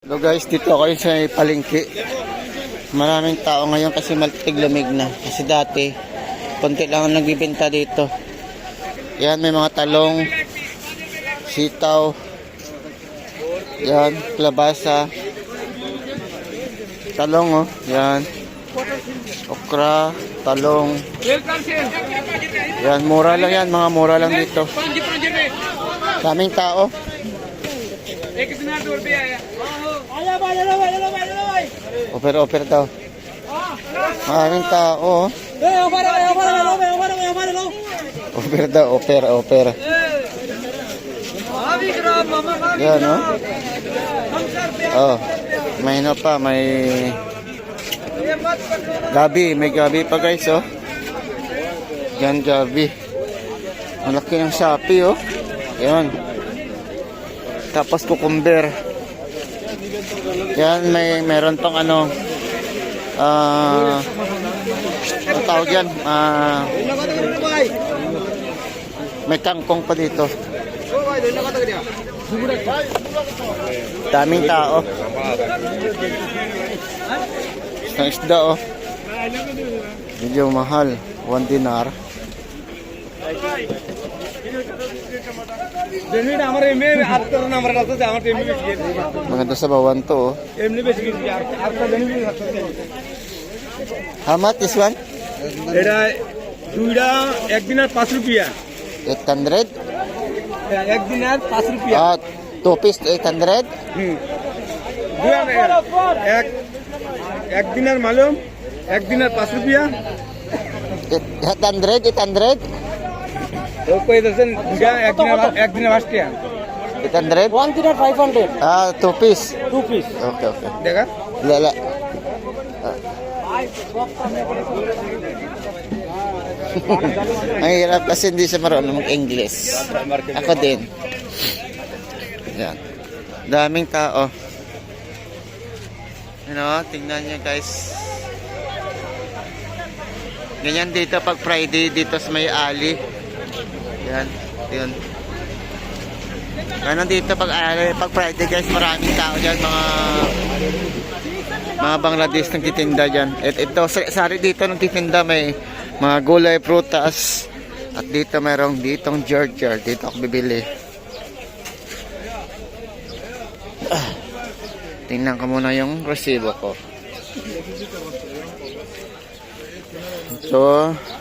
Hello guys, dito ako sa palengke. Maraming tao ngayon kasi maltig lamig na. Kasi dati, konti lang ang nagbibenta dito. Yan, may mga talong, sitaw, yan, klabasa, talong oh, yan, okra, talong, yan, mura lang yan, mga mura lang dito. Daming tao. Oper, oper daw. Maraming tao. oh. Oper daw, oper, oper. Yan, oh. Oh, may ano pa, may gabi, may gabi pa guys, oh. Yan, gabi. Malaki ng Shopee, oh. Yan. Tapos cucumber. Yan, may meron pang ano, ah, ang tawag yan, ah, may kangkong pa dito. Daming tao. Isang isda, oh. Medyo mahal. One dinar. Maganda sa bawan to. How much this one? এটা দুইটা একদিন আর পাঁচ রুপিয়া। এক হান্ড্রেড একদিন আর পাঁচ রুপিয়া। টু পিস এক হান্ড্রেড এক। একদিন আর মালুম একদিন আর পাঁচ রুপিয়া। এক হান্ড্রেড এক হান্ড্রেড দিয়েছেন দুইটা একদিন আর একদিন আর পাঁচটিয়া 800? ওয়ান দিন আর five hundred Ah, two piece. Two piece Okay, okay. দেখা Lala. Ang hirap kasi hindi siya marunong mag-English. Ako din. Yan. Daming tao. You know, tingnan niyo guys. Ganyan dito pag Friday dito sa may alley. Yan. Yun. Ganun dito pag alley, pag Friday guys, maraming tao dyan. Mga mga Bangladesh nagtitinda dyan. At ito, sa- sari dito nagtitinda may mga gulay, prutas. At dito merong ditong Georgia. Dito ako bibili. Ah, tingnan ko muna yung resibo ko. Ito.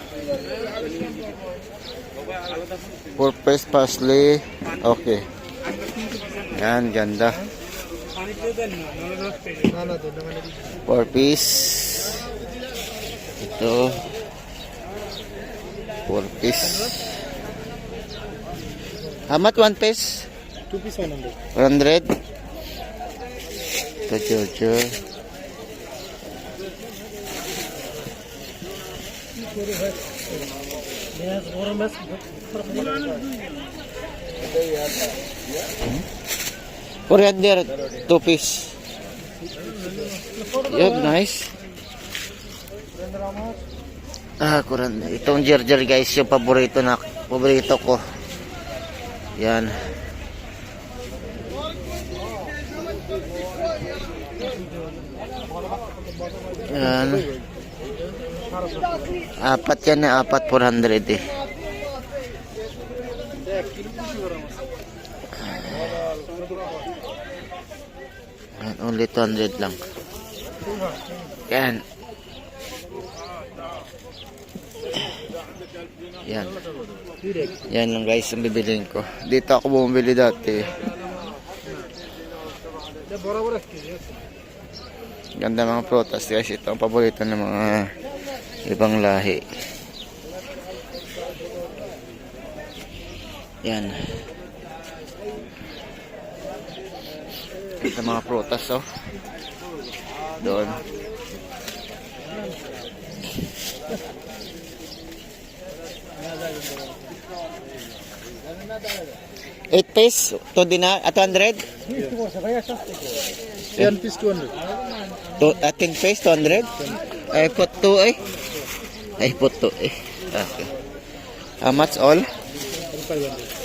Four face parsley. Okay. Yan, ganda. Four piece. Ito. Four piece. How much one piece? Two piece 100. 100. Ito, Jojo. Four hundred, two piece. Yun, nice. Ah, kuran. Itong Gerger guys, yung paborito na, paborito ko. Yan. Yan. Apat yan na apat, 400 eh. And only 200 lang. Yan. Yan. Yan lang guys ang bibiliin ko. Dito ako bumili dati. Ganda mga protas guys. Ito ang paborito ng mga ibang lahi yan sa mga prutas oh doon Eight piece, to dina, at 100? Ten piece, 200. To, at ten piece, 200? Ay, put two, eh. Ay, puto eh. Okay. How much all? 500.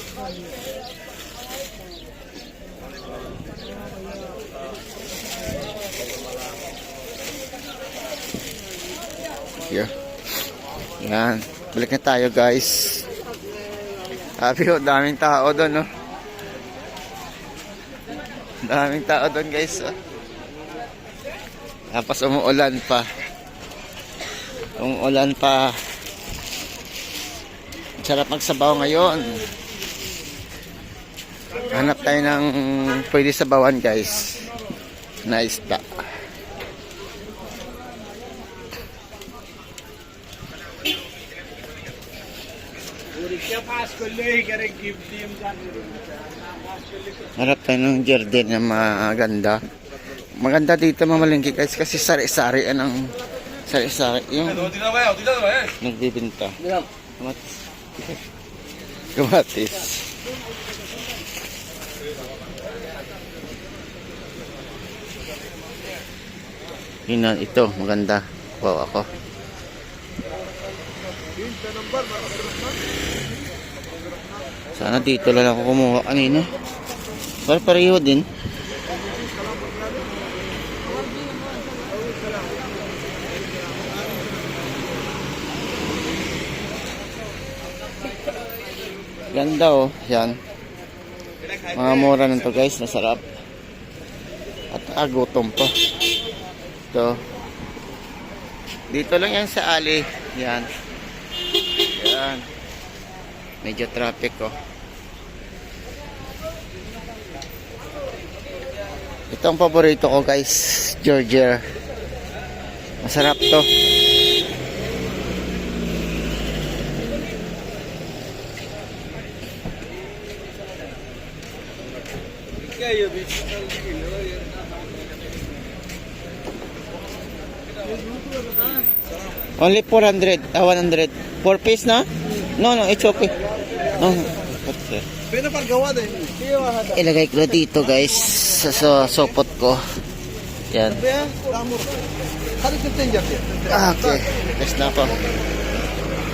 here. Yan. Balik na tayo guys. Sabi ko, daming tao doon, no? Daming tao doon guys, oh. Tapos umuulan pa. Umuulan pa. Sarap magsabaw ngayon. Hanap tayo ng pwede sabawan guys. Na isda. Hanap tayo ng jardin na maganda. Maganda dito mamalingki guys kasi sari-sari ang sari-sari yung nagbibinta. Kamatis. Kamatis. Yun na, ito, maganda. Wow, ako. Sana dito lang ako kumuha kanina. Para pareho din. Ganda oh, yan. Mga mura nito guys, masarap. At agutom pa. Ito. Dito lang yan sa ali. Yan. Yan. Medyo traffic oh. Ito ang paborito ko guys, Georgia. Masarap to. Only 400, ah 100. 4 piece na? No, no, it's okay. No, no, okay. Pwede paggawa din. Ilagay ko dito guys sa, sa sopot ko. Yan. Jadi. Ah, okay. Test na ako.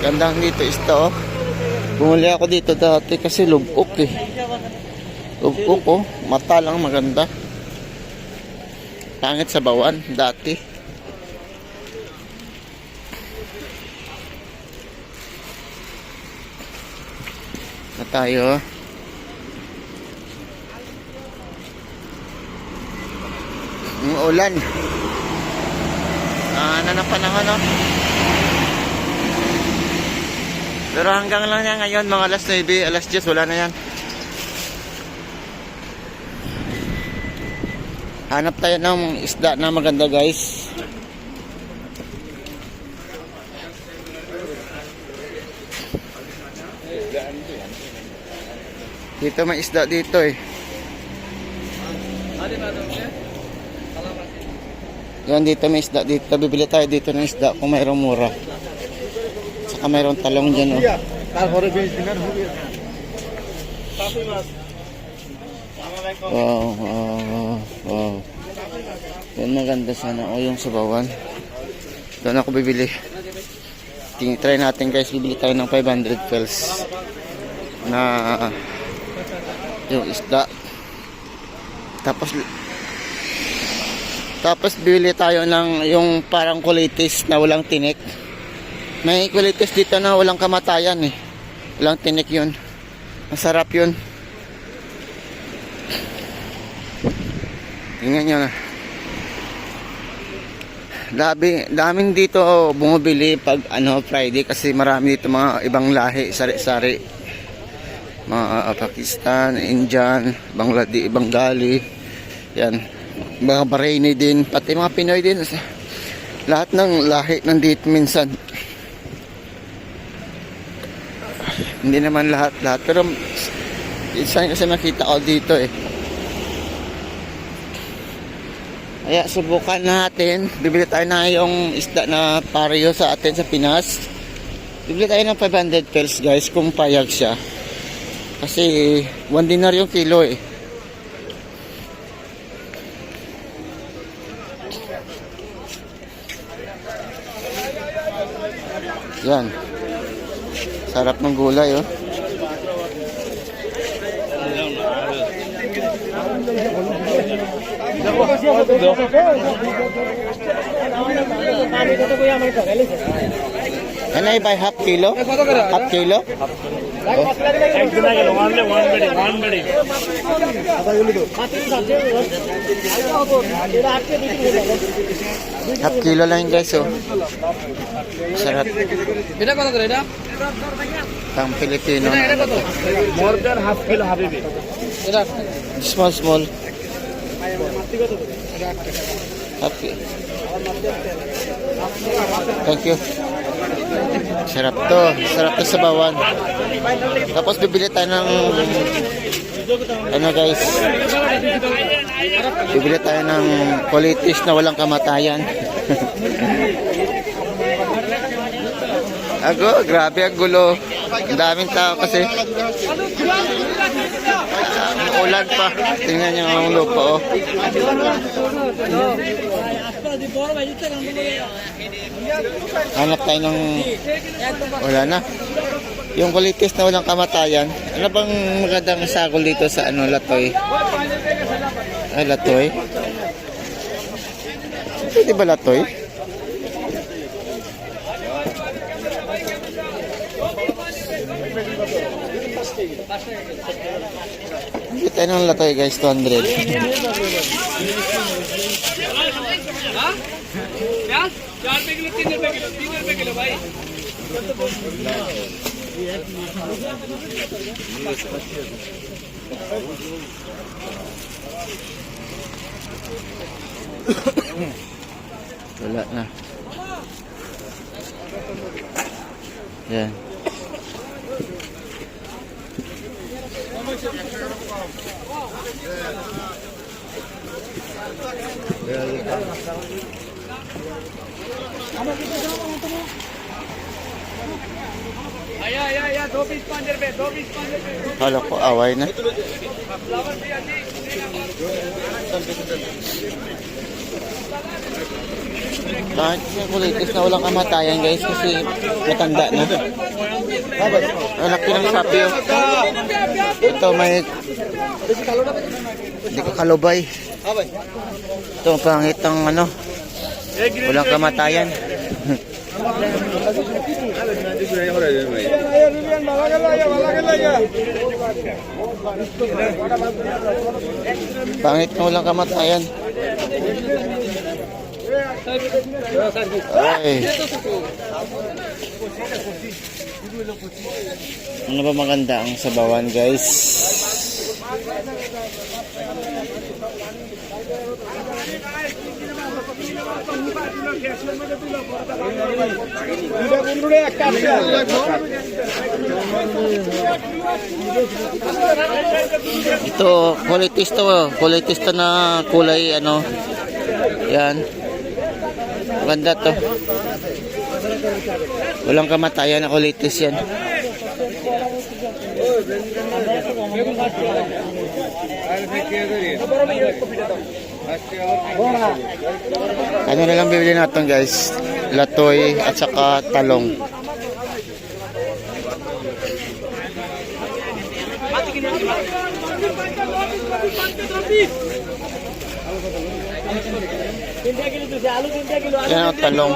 Gandang dito isto oh. Bumuli ako dito dati kasi lubok eh. Lubok oh. Mata lang maganda. Pangit sa bawan dati. Na tayo. Ang ulan. Ah, ano na panahon, no? Pero hanggang lang yan ngayon, mga alas 9, alas 10, wala na yan. Hanap tayo ng isda na maganda, guys. Dito may isda dito eh. Yan dito may isda dito. Bibili tayo dito ng isda kung mayroong mura. Saka mayroong talong dyan oh. Wow, wow, wow, wow. Yan maganda sana. O yung sabawan. Doon ako bibili. Ting try natin guys. Bibili tayo ng 500 pels. Na yung isda. Tapos tapos bibili tayo ng yung parang kulitis na walang tinik. May kulitis dito na walang kamatayan eh. Walang tinik yun. Masarap yun. Tingnan nyo na. Dabi, daming dito bumibili pag ano Friday kasi marami dito mga ibang lahi, sari-sari. Mga uh, Pakistan, Indian, Bangladesh, Bengali. Yan. Mga Bahraini din, pati mga Pinoy din. Lahat ng lahi nandito minsan. Hindi naman lahat, lahat. Pero isa kasi nakita ko dito eh. Kaya subukan natin. Bibili tayo na yung isda na pareho sa atin sa Pinas. Bibili tayo ng 500 pels guys kung payag siya. Kasi 1 dinar yung kilo eh. Yan. Sarap ng gulay oh. এনেই ভাই half kilo half kilo. Half kilo line গাইছো। এটা কত করে এটা কাম ফেলে kilo half kilo হাবিবি। Small. Half kilo. Thank you. Sarap to. Sarap to sa bawan. Tapos bibili tayo ng ano guys bibili tayo ng kulitis na walang kamatayan Ago, grabe ang gulo. Ang daming tao kasi. Ah, ulan pa. Tingnan niyo ang lupa, oh. Hanap tayo ng... Wala na. Yung kulitis na walang kamatayan. Ano bang magandang sagol dito sa ano, Latoy? Ay, Latoy? Pwede ba Latoy? Bibili tayo ng latoy guys, 200. Wala na. Yan. Yeah. Kala ko away na. Kahit yung kulitis na walang kamatayan guys kasi matanda na. Ang laki ng sapi oh. Ito may... Hindi ko kalubay. Ito ang pangit ng ano. Walang kamatayan. Pangit na walang kamatayan. Ay. Ano ba maganda ang sabawan guys? Ito, kulitis to. Kulitis to na kulay ano. Yan. Maganda to. Walang kamatayan na kulitis yan. Ano na lang bibili natin guys? Latoy at saka talong. Yan ang talong.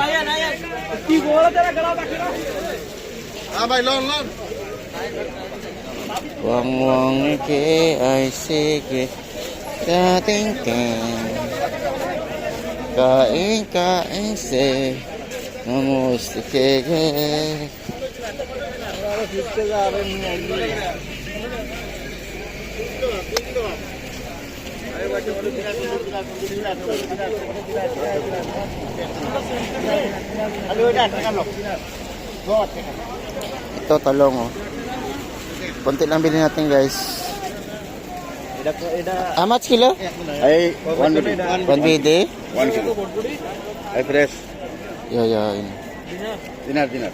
কি গোলা তারা গলা দেখে না হ্যাঁ ভাই লন লন Wong wong ke ai se ke ta ting tang ka in ka in se namaste ke ke ito talong oh konti lang bilhin natin guys how much kilo? Ay, one minute. 1 BD? One kilo. Ay, fresh. Yeah, yeah. Dinar, dinar.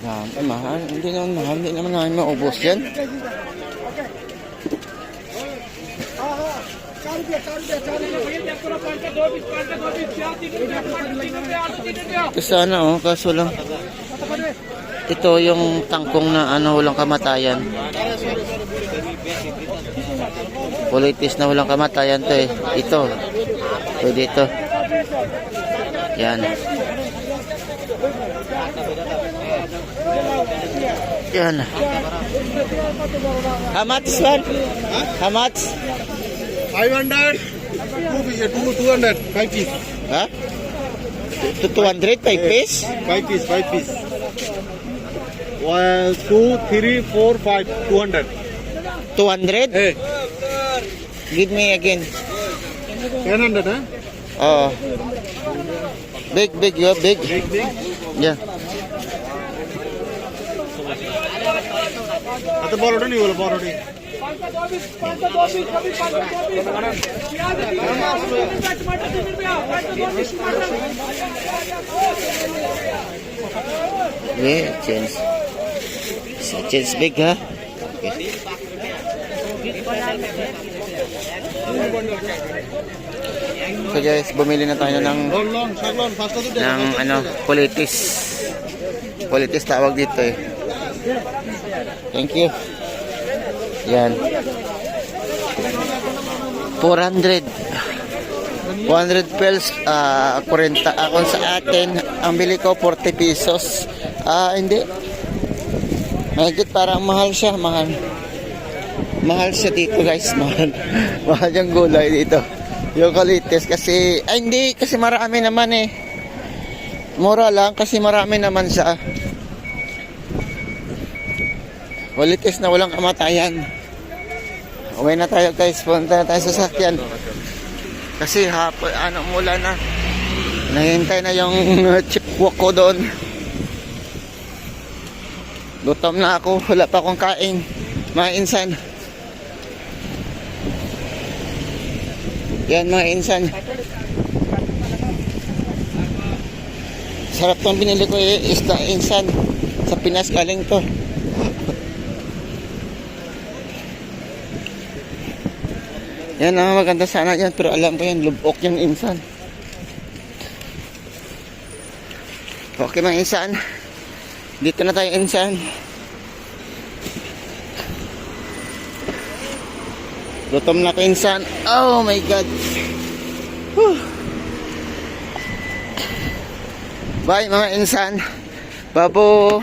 Dami, mahal. Hindi naman mahal. Hindi naman namin maubos yan. Ito sana oh, kaso lang. Ito yung tangkong na ano, walang kamatayan. Politis na walang kamatayan to eh. Ito. Pwede ito. Yan. Yan. How much, sir? How much? Five hundred. Hundred two two hundred five piece হ্যাঁ to 200 by piece? 5 piece, 5 piece. 1, 2, 3, 4, 5, 200. 200? Hey. Give me again. 100, huh? Oh. Big, big, you are big. Big, big? Yeah. at the borrowed, you will borrow. Yeah, change. Change big, huh? Okay. So guys, bumili na tayo ng ng ano, politis. Politis tawag dito eh. Thank you. Yan. 400. 100 pesos, ah 40 ako sa atin. Ang bili ko 40 pesos. Ah, hindi. Mahigit parang mahal siya, mahal. Mahal siya dito guys, mahal. mahal yung gulay dito. Yung kalites kasi, ay hindi, kasi marami naman eh. Mura lang kasi marami naman siya. Walitis na walang kamatayan. Uwi na tayo guys, punta na tayo sa sakyan. Kasi hapon, ano, mula na. Nahihintay na yung chip walk ko doon. Gutom na ako, wala pa akong kain. Mga insan. Yan mga insan. Sarap tong binili ko eh, isda insan. Sa Pinas galing to. Yan ang maganda sana yan, pero alam ko yan, lubok yung insan. Okay mga insan. Dito na tayo insan. Gutom na ko insan. Oh my God. Whew. Bye mga insan. Babo.